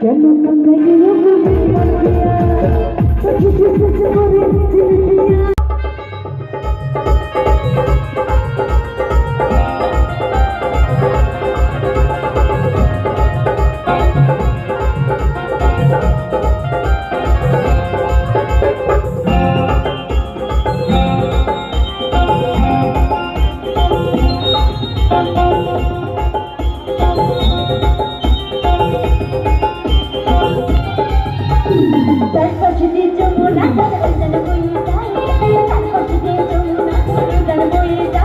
কেন কান্দাইয়া বুঝি মরিয়া? تنفجدي جمنا تنفجدي جمنا تنفجدي جمنا تنفجدي